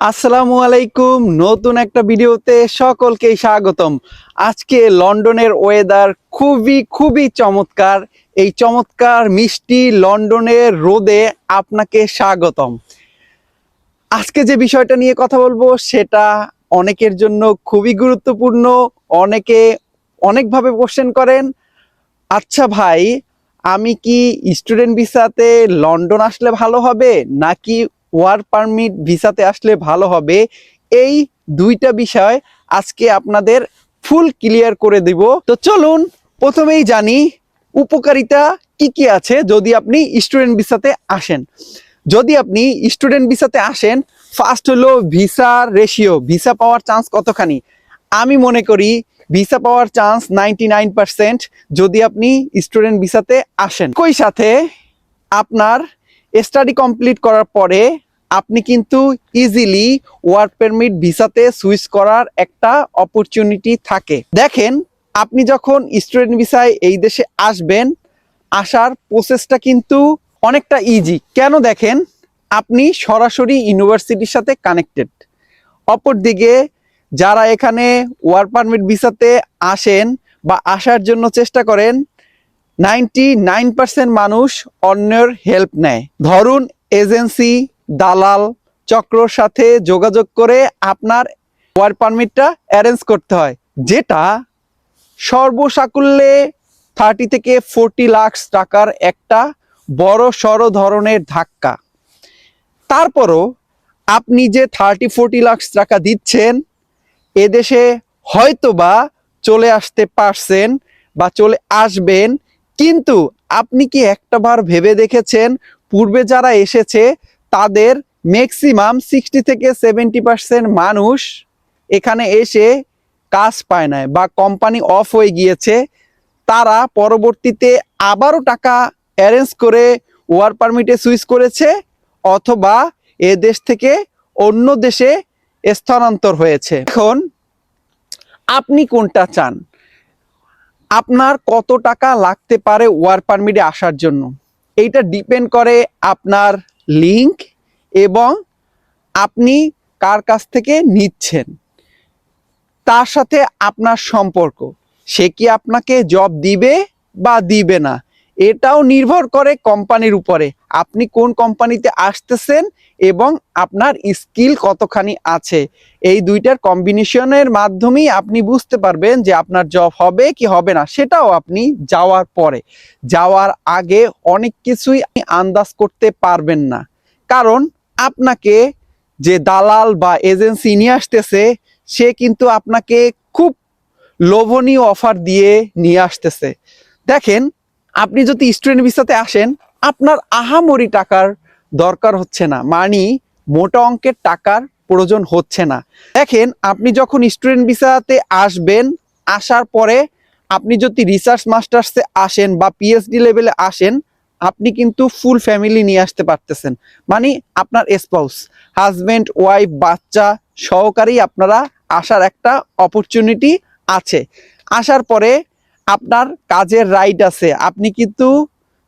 আসসালামু আলাইকুম। নতুন একটা ভিডিওতে সকলকে স্বাগতম। আজকে লন্ডনের ওয়েদার খুবই খুবই চমৎকার। এই চমৎকার মিষ্টি লন্ডনের রোদে আপনাকে স্বাগতম। আজকে যে বিষয়টা নিয়ে কথা বলব, সেটা অনেকের জন্য খুবই গুরুত্বপূর্ণ। অনেকে অনেকভাবে কোশ্চেন করেন আচ্ছা ভাই, আমি কি স্টুডেন্ট ভিসাতে লন্ডন আসলে ভালো হবে? নাকি ওয়ার্ক পারমিট ভিসাতে আসলে ভালো হবে। এই দুইটা বিষয় আজকে আপনাদের ফুল ক্লিয়ার করে দিব। তো চলুন, প্রথমেই জানি উপকারিতা কি কি আছে যদি আপনি স্টুডেন্ট ভিসাতে আসেন। যদি আপনি স্টুডেন্ট ভিসাতে আসেন, ফার্স্ট হলো ভিসার রেশিও, ভিসা পাওয়ার চান্স কতখানি? আমি মনে করি ভিসা পাওয়ার চান্স নাইনটি যদি আপনি স্টুডেন্ট ভিসাতে আসেন। কই সাথে আপনার স্টাডি কমপ্লিট করার পরে আপনি কিন্তু ইজিলি ওয়ার্ক পারমিট ভিসাতে সুইচ করার একটা অপরচুনিটি থাকে। দেখেন, আপনি যখন স্টুডেন্ট ভিসায় এই দেশে আসবেন, আসার প্রসেসটা কিন্তু অনেকটা ইজি কেন দেখেন, আপনি সরাসরি ইউনিভার্সিটির সাথে কানেক্টেড অপরদিকে, যারা এখানে ওয়ার্ক পারমিট ভিসাতে আসেন বা আসার জন্য চেষ্টা করেন নাইনটি নাইন পার্সেন্ট মানুষ অন্যের হেল্প নেয়। ধরুন, এজেন্সি, দালাল চক্রর সাথে যোগাযোগ করে আপনার ওয়ার্ক পারমিটটা অ্যারেঞ্জ করতে হয়, যেটা সর্বসাকুল্যে থার্টি থেকে ফোরটি লাখ টাকার একটা বড় সড় ধরনের ধাক্কা। তারপরও আপনি যে থার্টি ফোরটি লাখ টাকা দিচ্ছেন, এদেশে হয়তোবা চলে আসতে পারছেন বা চলে আসবেন কিন্তু আপনি কি একটাবার ভেবে দেখেছেন, পূর্বে যারা এসেছে, তাদের ম্যাক্সিমাম সিক্সটি থেকে সেভেন্টি পার্সেন্ট মানুষ এখানে এসে কাজ পায় না বা কোম্পানি অফ হয়ে গিয়েছে, তারা পরবর্তীতে আবারও টাকা অ্যারেঞ্জ করে ওয়ার পারমিটে সুইচ করেছে অথবা এ দেশ থেকে অন্য দেশে স্থানান্তর হয়েছে। এখন আপনি কোনটা চান? আপনার কত টাকা লাগতে পারে ওয়ার পারমিটে আসার জন্য? এইটা ডিপেন্ড করে আপনার লিঙ্ক এবং আপনি কার কাছ থেকে নিচ্ছেন। তার সাথে আপনার সম্পর্ক। সে কি আপনাকে জব দিবে বা দিবে না? এটাও নির্ভর করে কোম্পানির উপরে। আপনি কোন কোম্পানিতে আসতেছেন এবং আপনার স্কিল কতখানি আছে। এই দুইটার কম্বিনেশনের মাধ্যমেই আপনি বুঝতে পারবেন যে আপনার জব হবে কি হবে না, সেটাও আপনি যাওয়ার পরে। যাওয়ার আগে অনেক কিছুই আন্দাজ করতে পারবেন না। কারণ আপনাকে যে দালাল বা এজেন্সি নিয়ে আসতেছে, সে কিন্তু আপনাকে খুব লোভনীয় অফার দিয়ে নিয়ে আসতেছে। দেখেন আপনি যদি স্টুডেন্ট ভিসাতে আসেন, আপনার আহামরি টাকার দরকার হচ্ছে না। মানি মোটা অঙ্কের টাকার প্রয়োজন হচ্ছে না। দেখেন, আপনি যখন স্টুডেন্ট ভিসাতে আসবেন, আসার পরে আপনি যদি রিসার্চ মাস্টার্সে আসেন বা পিএইচডি লেভেলে আসেন, আপনি কিন্তু ফুল ফ্যামিলি নিয়ে আসতে পারতেছেন। মানে আপনার স্পাউস হাজবেন্ড ওয়াইফ বাচ্চা সহকারেই আপনারা আসার একটা অপরচুনিটি আছে। আসার পরে আপনার কাজের রাইট আছে। আপনি কিন্তু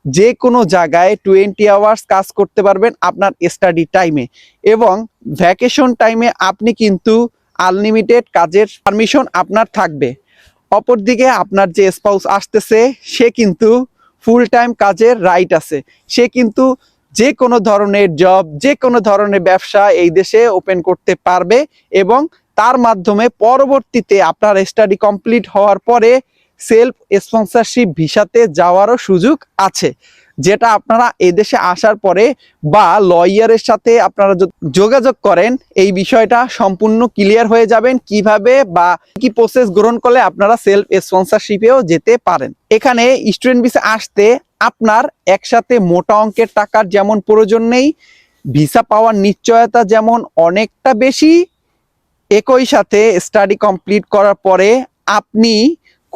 যে কোনো জায়গায় টোয়েন্টি আওয়ার্স কাজ করতে পারবেন আপনার স্টাডি টাইমে এবং ভ্যাকেশন টাইমে আপনি কিন্তু আনলিমিটেড কাজের পারমিশন আপনার থাকবে। অপরদিকে আপনার যে স্পাউস আসতেছে, সে কিন্তু ফুল টাইম কাজের রাইট আছে। সে কিন্তু যে কোনো ধরনের জব যে কোনো ধরনের ব্যবসা এই দেশে ওপেন করতে পারবে এবং তার মাধ্যমে পরবর্তীতে আপনার স্টাডি কমপ্লিট হওয়ার পরে সেলফ স্পন্সরশিপ ভিসাতে যাওয়ারও সুযোগ আছে, যেটা আপনারা এদেশে আসার পরে বা লয়ারের সাথে আপনারা যোগাযোগ করেন, এই বিষয়টা সম্পূর্ণ ক্লিয়ার হয়ে যাবেন কীভাবে বা কি প্রসেস গ্রহণ করলে আপনারা সেলফ স্পন্সরশিপেও যেতে পারেন। এখানে স্টুডেন্ট ভিসা আসতে আপনার একসাথে মোটা অঙ্কের টাকার যেমন প্রয়োজন নেই ভিসা পাওয়ার নিশ্চয়তা যেমন অনেকটা বেশি, একই সাথে স্টাডি কমপ্লিট করার পরে আপনি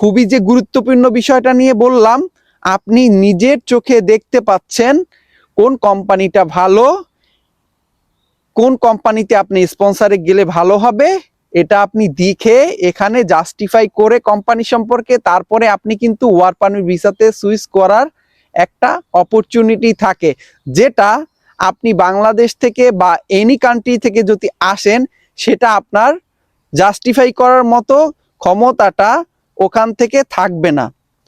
খুবই যে গুরুত্বপূর্ণ বিষয়টা নিয়ে বললাম, আপনি নিজের চোখে দেখতে পাচ্ছেন কোন কোম্পানিটা ভালো, কোন কোম্পানিতে আপনি স্পন্সারে গেলে ভালো হবে, এটা আপনি দেখে এখানে জাস্টিফাই করে কোম্পানি সম্পর্কে, তারপরে আপনি কিন্তু ওয়ার পারমিট ভিসাতে সুইচ করার একটা অপরচুনিটি থাকে, যেটা আপনি বাংলাদেশ থেকে বা এনি কান্ট্রি থেকে যদি আসেন, সেটা আপনার জাস্টিফাই করার মতো ক্ষমতাটা ওখান থেকে থাকবে না।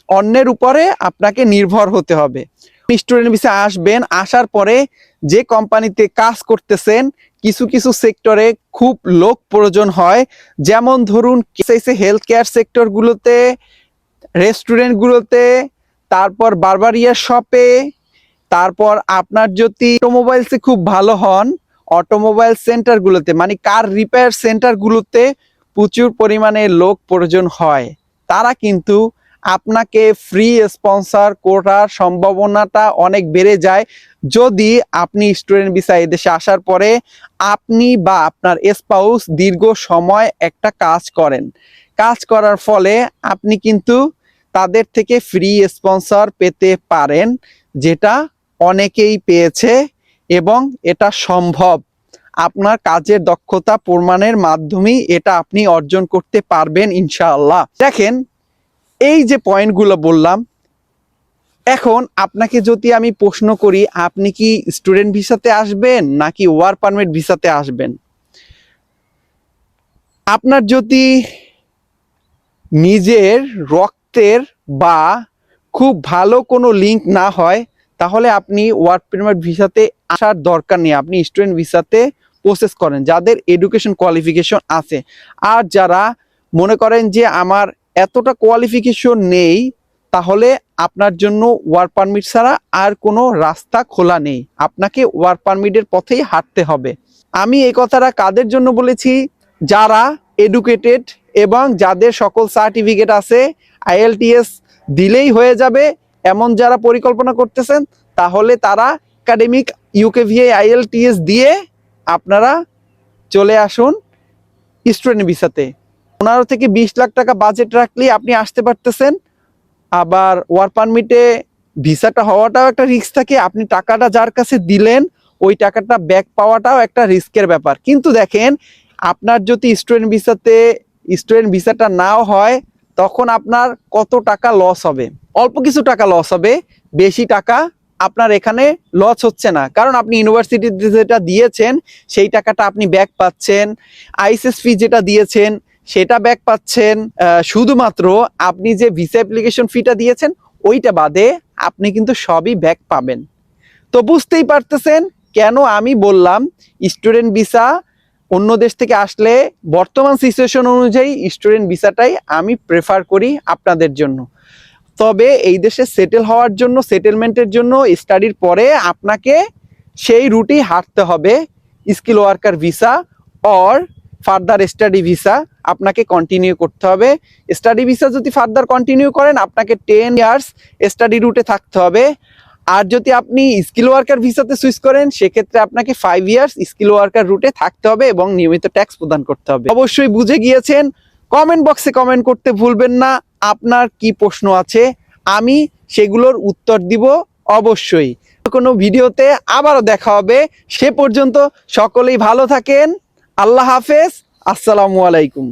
অন্যের উপরে আপনাকে নির্ভর হতে হবে। স্টুডেন্ট ভিসা আসবেন, আসার পরে যে কোম্পানিতে কাজ করতেছেন, কিছু কিছু সেক্টরে খুব লোক প্রয়োজন হয়। যেমন ধরুন হেলথ কেয়ার সেক্টরগুলোতে রেস্টুরেন্টগুলোতে তারপর বারবারিয়ার শপে তারপর আপনার যদি অটোমোবাইলসে খুব ভালো হন অটোমোবাইল সেন্টারগুলোতে মানে কার রিপেয়ার সেন্টারগুলোতে প্রচুর পরিমাণে লোক প্রয়োজন হয়। তারা কিন্তু আপনাকে ফ্রি স্পন্সর করার সম্ভাবনাটা অনেক বেড়ে যায়। যদি আপনি স্টুডেন্ট ভিসা এদেশে আসার পরে আপনি বা আপনার স্পাউস দীর্ঘ সময় একটা কাজ করেন। কাজ করার ফলে আপনি কিন্তু তাদের থেকে ফ্রি স্পন্সর পেতে পারেন, যেটা অনেকেই পেয়েছে এবং এটা সম্ভব। আপনার কাজের দক্ষতা প্রমাণের মাধ্যমেই এটা আপনি অর্জন করতে পারবেন, ইনশাআল্লাহ। দেখেন, এই যে পয়েন্টগুলো বললাম, এখন আপনাকে যদি আমি প্রশ্ন করি, আপনি কি স্টুডেন্ট ভিসাতে আসবেন নাকি ওয়ার পারমিট ভিসাতে আসবেন? আপনার যদি নিজের রক্তের বা খুব ভালো কোনো লিঙ্ক না হয়, তাহলে আপনি ওয়ার্ক পারমিট ভিসাতে আসার দরকার নেই। আপনি স্টুডেন্ট ভিসাতে প্রসেস করেন, যাদের এডুকেশন কোয়ালিফিকেশন আছে। আর যারা মনে করেন যে আমার এতটা কোয়ালিফিকেশন নেই, তাহলে আপনার জন্য ওয়ার্ক পারমিট ছাড়া আর কোনো রাস্তা খোলা নেই। আপনাকে ওয়ার্ক পারমিটের পথেই হাঁটতে হবে। আমি এই কথাটা কাদের জন্য বলেছি? যারা এডুকেটেড এবং যাদের সকল সার্টিফিকেট আছে আইএলটিএস দিলেই হয়ে যাবে, এমন যারা পরিকল্পনা করতেছেন, তাহলে তারা একাডেমিক ইউকেভিএ আইএলটিএস দিয়ে আপনারা চলে আসুন স্টুডেন্ট ভিসাতে। পনেরো থেকে বিশ লাখ টাকা বাজেট রাখলেই আপনি আসতে পারতেছেন। আবার ওয়ার পারমিটে ভিসাটা হওয়াটাও একটা রিস্ক থাকে। আপনি টাকাটা যার কাছে দিলেন, ওই টাকাটা ব্যাক পাওয়াটাও একটা রিস্কের ব্যাপার। কিন্তু দেখেন, আপনার যদি স্টুডেন্ট ভিসাতে স্টুডেন্ট ভিসাটা নাও হয়, তখন আপনার কত টাকা লস হবে? অল্প কিছু টাকা লস হবে, বেশি টাকা আপনার এখানে লস হচ্ছে না। কারণ আপনি ইউনিভার্সিটিতে যেটা দিয়েছেন, সেই টাকাটা আপনি ব্যাক পাচ্ছেন। আইসিএস ফি যেটা দিয়েছেন, সেটা ব্যাক পাচ্ছেন। শুধুমাত্র আপনি যে ভিসা অ্যাপ্লিকেশন ফিটা দিয়েছেন, ওইটা বাদে আপনি কিন্তু সবই ব্যাক পাবেন। তো বুঝতেই পারতেছেন কেন আমি বললাম স্টুডেন্ট ভিসা অন্য দেশ থেকে আসলে বর্তমান সিচুয়েশন অনুযায়ী স্টুডেন্ট ভিসাটাই আমি প্রেফার করি আপনাদের জন্য। তবে এই দেশে সেটেল হওয়ার জন্য সেটেলমেন্টের জন্য স্টাডির পরে আপনাকে সেই রুটি হাঁটতে হবে skill worker visa or further study visa আপনাকে কন্টিনিউ করতে হবে। স্টাডি ভিসা যদি ফার্দার কন্টিনিউ করেন, আপনাকে টেন ইয়ার্স স্টাডি রুটে থাকতে হবে। আর যদি আপনি স্কিল ওয়ার্কার ভিসাতে সুইচ করেন, সেক্ষেত্রে আপনাকে ফাইভ ইয়ার্স স্কিল ওয়ার্কার রুটে থাকতে হবে এবং নিয়মিত ট্যাক্স প্রদান করতে হবে। অবশ্যই বুঝে গিয়েছেন কমেন্ট বক্সে কমেন্ট করতে ভুলবেন না। আপনার কি প্রশ্ন আছে, আমি সেগুলোর উত্তর দিব অবশ্যই। কোনো ভিডিওতে আবারও দেখা হবে, সে পর্যন্ত সকলেই ভালো থাকেন, আল্লাহ হাফেজ, আসসালামু আলাইকুম।